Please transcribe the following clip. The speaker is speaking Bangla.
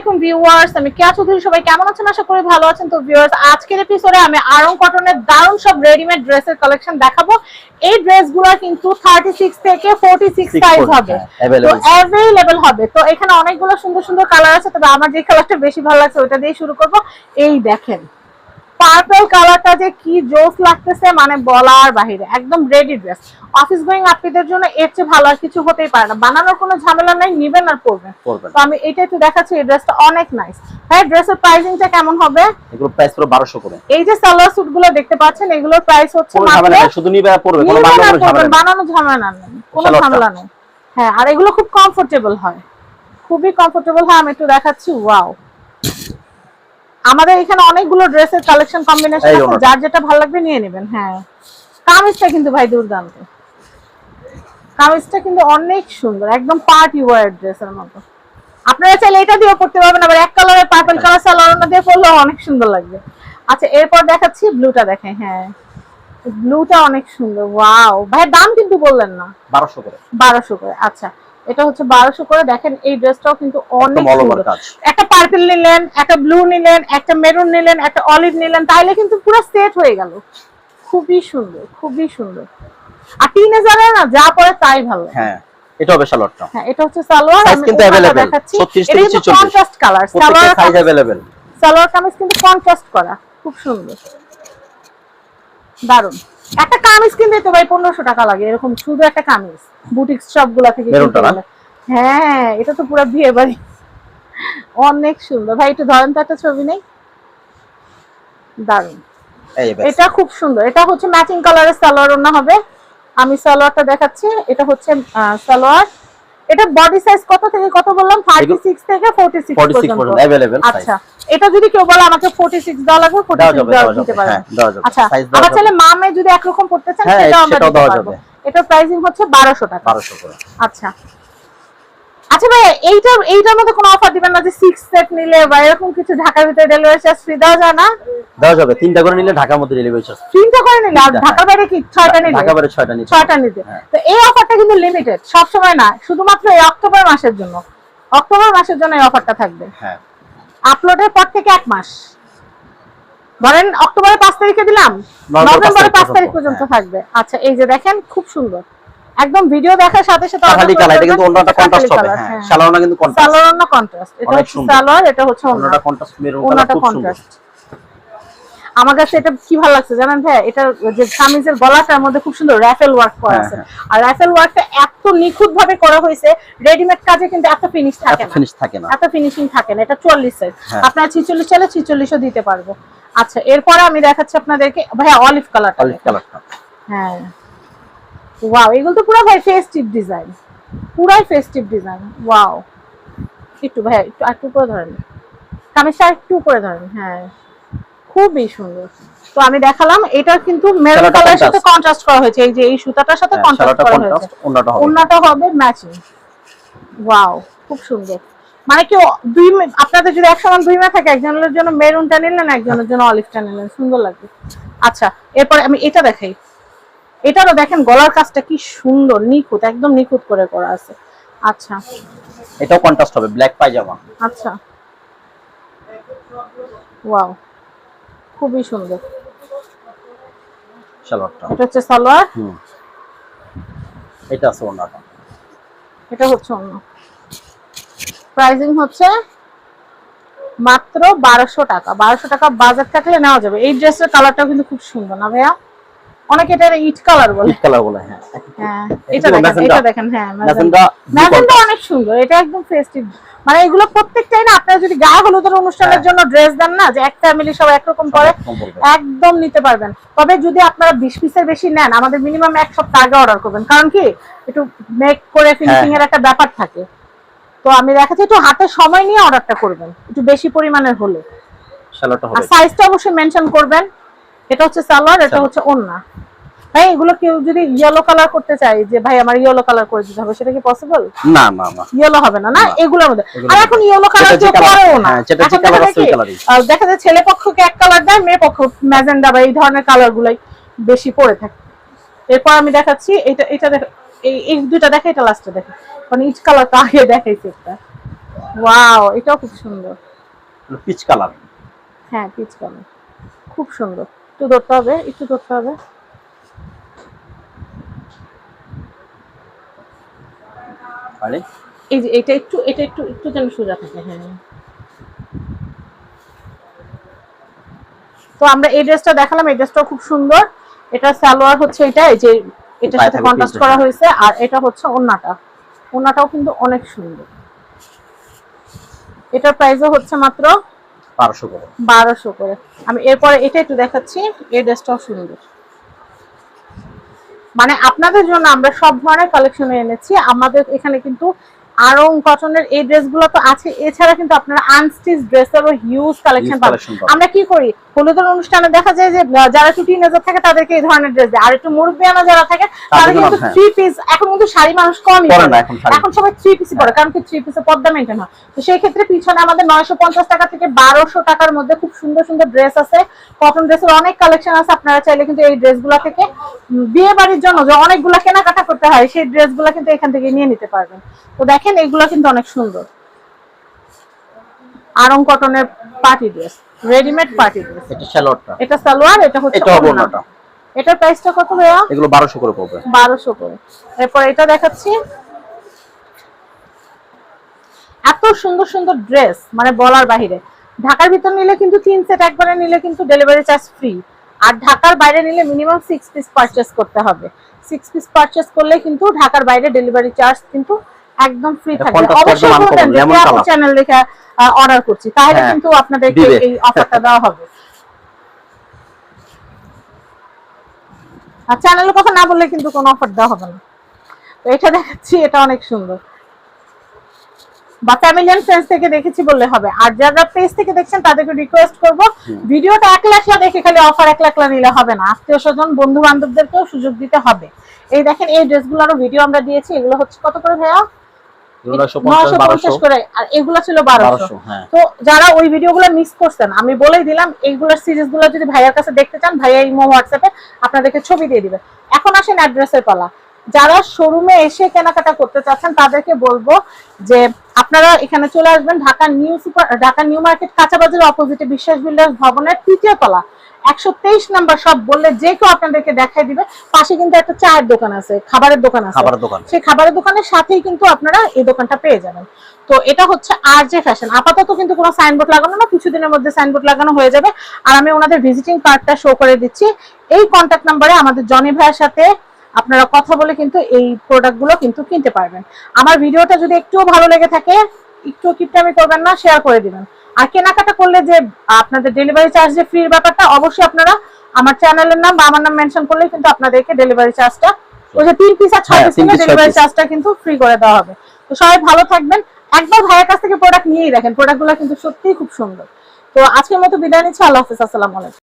আলাইকুম ভিউয়ার্স আমি কেয়া চৌধুরী সবাই কেমন আছেন? আশা করি ভালো আছেন। তো ভিউয়ার্স আজকের এপিসোডে আমি আরং কটনের দারুণ সব রেডিমেড ড্রেসের কালেকশন দেখাবো। এই ড্রেসগুলো কিন্তু 36 থেকে 46 সাইজ হবে। হ্যাঁ, তো अवेलेबल হবে। তো এখানে অনেকগুলো সুন্দর সুন্দর কালার আছে তবে আমার যে কালারটা বেশি ভালো লাগছে ওটা দিয়ে শুরু করব। এই দেখেন। পার্পল কালারটা যে কি জোস লাগতেছে মানে বলার বাহিরে একদম রেডি ড্রেস অফিস গোয়িং আপনাদের জন্য এর চেয়ে ভালো আর কিছু হতেই পারে না। বানানোর কোনো ঝামেলা নাই নিবেন আর পরবেন। তো আমি এটা একটু দেখাচ্ছি এই ড্রেসটা অনেক নাইস হ্যাঁ ড্রেসের প্রাইসিংটা কেমন হবে? এগুলো প্রাইস পুরো 1200 করে। এই যে সালোয়ার স্যুটগুলো দেখতে পাচ্ছেন এগুলোর প্রাইস হচ্ছে মাত্র ঝামেলা নেই শুধু নিবে আর পড়বে কোনো বানানোর ঝামেলা পরবেন, নেই। বানানো ঝামেলা নেই কোনো ঝামেলা নেই। হ্যাঁ আর এগুলো খুব কমফোর্টেবল হয়। খুবই কমফোর্টেবল হয় আমি একটু দেখাচ্ছি ওয়াও আমাদের এখানে অনেকগুলো ড্রেসের কালেকশন কম্বিনেশন আছে যার যেটা ভালো লাগবে নিয়ে নেবেন হ্যাঁ। কামিজটা কিন্তু ভাই দুর্দান্ত। কামিজটা কিন্তু অনেক সুন্দর একদম পার্টি ওয়ার ড্রেসের মতো। আপনারা চাইলে এটা দিয়েও পড়তে পারবেন আবার এক কালারের পার্পল কালার সালোয়ার দিয়ে পরলেও অনেক সুন্দর লাগবে। আচ্ছা এরপর দেখাচ্ছি ব্লুটা দেখেন হ্যাঁ। ব্লুটা অনেক সুন্দর ওয়াও ভাই দাম কিন্তু বললেন না। 1200 করে। বারোশো করে আচ্ছা। এটা হচ্ছে বারোশো করে দেখেন এই ড্রেসটাও কিন্তু অনেক একদম all over সুন্দর কাজ। একটা পার্পল নিলেন একটা ব্লু নিলেন একটা মেরুন নিলেন একটা অলিভ নিলেন তাইলে কিন্তু পুরো সেট হয়ে গেল খুবই সুন্দর খুবই সুন্দর আর টিনেজারে না যা পরে তাই ভালো লাগে। হ্যাঁ এটা হবে সালোয়ারটা হ্যাঁ এটা হচ্ছে সালোয়ার Size আমি কিন্তু উপরটা available, দেখাচ্ছি 36 এটা থেকে কিন্তু 46 কন্ট্রাস্ট কালার প্রত্যেকটা সালোয়ার সাইজ अवेलेबल সালোয়ার কামিজ কিন্তু কন্ট্রাস্ট করা খুব সুন্দর দারুন একটা কামিজ কিনতে তো ভাই পনেরোশো টাকা লাগে এরকম শুধু একটা কামিজ। বুটিক শপগুলা। থেকে। হ্যাঁ এটা তো পুরো বিয়ে বাড়ি। অনেক সুন্দর। ভাই একটু ধরেন তো একটা ছবি নেই? দারুণ এটা খুব সুন্দর। এটা হচ্ছে ম্যাচিং কালারের সালোয়ার ওনা হবে। আমি সালোয়ারটা দেখাচ্ছি। এটা হচ্ছে সালোয়ার। এটা বডি সাইজ কত থেকে কত বললাম 36 থেকে 46 46 পর্যন্ত अवेलेबल আচ্ছা এটা যদি কেউ বলে আমাকে 46 দেওয়া লাগবে 46 দেওয়া যাবে, দেওয়া দেওয়া দিতে যাবে, পারবেন হ্যাঁ, দেওয়া যাবে। আচ্ছা Size দেওয়া আবার যাবে। চাইলে মামে যদি একরকম পড়তে চান হ্যাঁ, সেটাও আমরা সেটাও দিতে দেওয়া পারবো যাবে। এটা প্রাইসিং হচ্ছে 1200 টাকা 1200 করে আচ্ছা আচ্ছা ভাই এইটার এইটার মধ্যে কোনো অফার দিবেন না যে 6 সেট নিলে বা এরকম কিছু ঢাকার ভিতরে ডেলিভারি চার্জ ফ্রি দেওয়া যায় না? দেওয়া যাবে তিনটা করে নিলে ঢাকার মধ্যে ডেলিভারি চার্জ তিনটা করে নিলে আর ঢাকার বাইরে কি ছয়টা নিলে? ঢাকা বাইরে 6টা নিতে। ছয়টা নিতে। হ্যাঁ। তো এই অফারটা কিন্তু লিমিটেড সব সময় না শুধুমাত্র এই অক্টোবর মাসের জন্য। অক্টোবর মাসের জন্য এই অফারটা থাকবে। হ্যাঁ। আপলোডের পর থেকে এক মাস। ধরেন অক্টোবরের পাঁচ তারিখে দিলাম? নভেম্বরের পাঁচ তারিখ পর্যন্ত, পর্যন্ত থাকবে। আচ্ছা এই যে দেখেন খুব সুন্দর। একদম ভিডিও দেখার সাথে সাথে খালি কালার এটা কিন্তু অন্যটা কন্ট্রাস্ট হবে। হ্যাঁ হ্যাঁ। সালোয়ারটা কিন্তু কন্ট্রাস্ট সালোয়ার না কন্ট্রাস্ট এটা হচ্ছে। সালোয়ার এটা হচ্ছে অন্য। অন্যটা কন্ট্রাস্ট মেরুন কালার খুব সুন্দর। কন্ট্রাস্ট আমার কাছে এটা কি ভালো লাগছে জানেন ভাই? এটা যে কামিজের গলাটার মধ্যে খুব সুন্দর র্যাফেল ওয়ার্ক করা হ্যাঁ, আছে। হ্যাঁ। আর র্যাফেল ওয়ার্কটা এত নিখুঁত ভাবে করা হয়েছে রেডিমেড কাজে কিন্তু এত ফিনিশ থাকে না। ফিনিশ থাকে না। এত ফিনিশিং থাকে না। এটা চল্লিশ সাইজ হ্যাঁ। আপনার ছিচল্লিশ চাইলে ছিচল্লিশও দিতে পারব। আচ্ছা এরপরে আমি দেখাচ্ছি আপনাদেরকে ভাইয়া অলিভ কালারটা অলিভ কালারটা হ্যাঁ। ওয়াও এগুলো তো পুরো ভাই ফেস্টিভ ডিজাইন পুরাই ফেস্টিভ ডিজাইন ওয়াও একটু ভাইয়া একটু একটু উপরে ধরেন। কামিজটা একটু উপরে ধরেন হ্যাঁ। খুবই সুন্দর। তো আমি দেখালাম এটা কিন্তু মেরুন কালারের সাথে কন্ট্রাস্ট করা হয়েছে। এই যে এই সুতাটার সাথে হ্যাঁ, কন্ট্রাস্ট করা হয়েছে। অন্যটা হবে। ওন্নাটা হবে ম্যাচিং ওয়াও খুব সুন্দর। মানে কি দুই আপনাদের যদি একসমান দুই মে থাকে একজনের জন্য মেরুনটা নিলেন একজনের জন্য অলিভটা নিলেন। সুন্দর লাগবে। আচ্ছা এরপরে আমি এটা দেখাই। এটারও দেখেন গলার কাজটা কি সুন্দর নিখুঁত একদম নিখুঁত করে করা আছে। আচ্ছা। এটাও কন্ট্রাস্ট হবে ব্ল্যাক পায়জামা। আচ্ছা। ওয়াও খুবই সুন্দর। সালোয়ারটা। এটা হচ্ছে সালোয়ার? হুম। এটা আছে ওনাটা এটা হচ্ছে অন্য প্রাইসিং হচ্ছে মাত্র বারোশো টাকা। বারোশো টাকা বাজার থাকলে নেওয়া যাবে। এই ড্রেসের কালারটাও কিন্তু খুব সুন্দর না ভাইয়া? অনেকে এটা ইট কালার বলে। পিঙ্ক কালার বলে হ্যাঁ। হ্যাঁ এটা এটা দেখেন এটা দেখেন হ্যাঁ অনেক সুন্দর এটা একদম ফেস্টিভ মানে এগুলো প্রত্যেকটাই না আপনারা যদি গায়ে হলুদের অনুষ্ঠানের হ্যাঁ। জন্য ড্রেস দেন না যে এক ফ্যামিলি সব একরকম করে একদম নিতে পারবেন। তবে যদি আপনারা বিশ পিসের বেশি নেন আমাদের মিনিমাম এক সপ্তাহ আগে অর্ডার করবেন। কারণ কি? একটু মেক করে ফিনিশিং এর একটা ব্যাপার থাকে। তো আমি দেখাচ্ছি একটু হাতে সময় নিয়ে অর্ডারটা করবেন। একটু বেশি পরিমাণের হলে। আর সাইজটা অবশ্যই মেনশন করবেন। এটা হচ্ছে সালোয়ার এটা হচ্ছে ওন্না। ভাই এগুলো কেউ যদি ইয়েলো কালার করতে চাই যে ভাই আমার ইয়েলো কালার করে দিতে হবে সেটা কি পসিবল না না না। ইয়েলো হবে না না। এগুলোর মধ্যে। আর এখন ইয়েলো কালার কেউ করেও না। হ্যাঁ, যেটা যে এখন দেখা আছে যায় কি, দেখা যায় ছেলে পক্ষকে এক কালার দেয় মেয়ে পক্ষ ম্যাজেন্ডা বা এই ধরনের কালার গুলাই বেশি পড়ে থাকে। এরপর আমি দেখাচ্ছি এটা এটা দেখ এই এই দুইটা দেখা এটা লাস্টে দেখে। মানে ইচ কালারটা আগে দেখাইছে একটা। ওয়াও এটাও খুব সুন্দর। পিচ কালার হ্যাঁ পিচ কালার খুব সুন্দর। একটু ধরতে হবে একটু ধরতে হবে। এই যে এটা একটু এটা একটু একটু যেন সোজা থাকে হ্যাঁ। তো আমরা এই ড্রেসটা দেখালাম এই ড্রেসটাও খুব সুন্দর। এটা সালোয়ার হচ্ছে এটা এই যে এটার সাথে কন্ট্রাস্ট করা হয়েছে আর এটা হচ্ছে ওন্নাটা। ওন্নাটাও কিন্তু অনেক সুন্দর। এটার প্রাইসও হচ্ছে মাত্র বারোশো করে। বারোশো করে। আমি এরপরে এটা একটু দেখাচ্ছি এই ড্রেসটাও সুন্দর। মানে আপনাদের জন্য আমরা সব ধরনের কালেকশন এনেছি। আমাদের এখানে কিন্তু আরং কটনের এই ড্রেসগুলো তো আছে। এছাড়া কিন্তু আপনারা আনস্টিচ ড্রেসেরও হিউজ কালেকশন পাবেন। আমরা কি করি? হলুদের অনুষ্ঠানে দেখা যায় যে যারা একটু টিনেজার থাকে তাদেরকে এই ধরনের ড্রেস দেয়। আর একটু মুরব্বিয়ানা যারা থাকে তাদের কিন্তু হ্যাঁ। থ্রি পিস এখন কিন্তু শাড়ি মানুষ কমই এখন সবাই থ্রি পিসই পরে কারণ কি থ্রি পিসে পর্দা মেনটেন হয় তো সেই ক্ষেত্রে পিছনে আমাদের নয়শো পঞ্চাশ টাকা থেকে বারোশো টাকার মধ্যে খুব সুন্দর সুন্দর ড্রেস আছে। কটন ড্রেসের অনেক কালেকশন আছে আপনারা চাইলে কিন্তু এই ড্রেসগুলো থেকে বিয়ে বাড়ির জন্য যে অনেকগুলো কেনাকাটা করতে হয় সেই ড্রেসগুলো কিন্তু এখান থেকে নিয়ে নিতে পারবেন। তো দেখেন এগুলো কিন্তু অনেক সুন্দর। আরং কটনের party dress readymade party dress এটা শ্যালোয়ারটা এটা সালোয়ার এটা হচ্ছে এটা হবে ওড়না। ওনাটা এটার প্রাইসটা কত ভাইয়া? এগুলো বারোশো করে পড়বে। বারোশো করে। এরপর এটা দেখাচ্ছি। এত সুন্দর সুন্দর ড্রেস মানে বলার বাহিরে। ঢাকার ভিতর নিলে কিন্তু তিন সেট একবারে নিলে কিন্তু ডেলিভারি চার্জ ফ্রি আর ঢাকার বাইরে নিলে মিনিমাম সিক্স পিস পারচেস করতে হবে। সিক্স পিস পারচেস করলে কিন্তু ঢাকার বাইরে ডেলিভারি চার্জ কিন্তু একদম ফ্রি থাকবে। অবশ্যই বলবেন যে lemon চ্যানেল লেখা অর্ডার করছি। তাহলে হ্যাঁ, কিন্তু আপনাদেরকে এই অফারটা দেওয়া হবে। আর চ্যানেলের কথা না বললে কিন্তু কোনো অফার দেওয়া হবে না। তো এটা দেখাচ্ছি এটা অনেক সুন্দর। বা ফ্যামিলি এন্ড ফ্রেন্ডস থেকে দেখেছি বললে হবে। আর যারা পেজ থেকে দেখছেন তাদেরকে রিকোয়েস্ট করব ভিডিওটা এক লাখলা দেখে খালি অফার এক লাখলা নিলে হবে না। আত্মীয় স্বজন বন্ধু বান্ধবদেরকেও সুযোগ দিতে হবে। এই দেখেন এই ড্রেসগুলোরও ভিডিও আমরা দিয়েছি এগুলো হচ্ছে কত করে ভাইয়া? করে আর এগুলো ছিল বারোশো। বারোশো হ্যাঁ। তো যারা ওই ভিডিওগুলো মিস করছেন আমি বলেই দিলাম এইগুলোর সিরিজগুলো যদি ভাইয়ার কাছে দেখতে চান ভাইয়া ইমো হোয়াটসঅ্যাপে আপনাদেরকে ছবি দিয়ে দিবে। এখন আসেন অ্যাড্রেসের পালা। যারা শোরুমে এসে কেনাকাটা করতে চাচ্ছেন তাদেরকে বলব যে আপনারা এখানে চলে আসবেন Dhaka new super Dhaka new market কাঁচাবাজার অপোজিটে বিশ্বাস বিল্ডার্স ভবনের তৃতীয় তলা। একশো তেইশ নাম্বার সব বললে যে কেউ আপনাদেরকে দেখাই দিবে। পাশে কিন্তু একটা চায়ের দোকান আছে খাবারের দোকান আছে। খাবারের দোকান। সেই খাবারের দোকানের সাথেই কিন্তু আপনারা এই দোকানটা পেয়ে যাবেন। তো এটা হচ্ছে আর যে ফ্যাশন আপাতত কিন্তু কোনো সাইনবোর্ড লাগানো না কিছুদিনের মধ্যে সাইনবোর্ড লাগানো হয়ে যাবে। আর আমি ওনাদের ভিজিটিং কার্ডটা শো করে দিচ্ছি। এই কন্ট্যাক্ট নাম্বারে আমাদের জনি ভাইয়ের সাথে আপনারা কথা বলে কিন্তু এই প্রোডাক্টগুলো কিন্তু কিনতে পারবেন। আমার ভিডিওটা যদি একটুও ভালো লেগে থাকে একটু কিপটামি করবেন না শেয়ার করে দিবেন। আর কেনাকাটা করলে যে আপনাদের ডেলিভারি চার্জ যে ফ্রির ব্যাপারটা অবশ্যই আপনারা আমার চ্যানেলের নাম বা আমার নাম মেনশন করলে কিন্তু আপনাদেরকে ডেলিভারি চার্জটা ওই যে তিন পিস আর ছয় পিস নিলে ডেলিভারি চার্জটা কিন্তু ফ্রি করে দেওয়া হবে। তো সবাই ভালো থাকবেন। একবার ভাইয়ের কাছ থেকে প্রোডাক্ট নিয়েই দেখেন। প্রোডাক্টগুলো কিন্তু সত্যিই খুব সুন্দর। তো আজকের মতো বিদায় নিচ্ছি। আল্লাহ হাফিজ। আসসালামু আলাইকুম।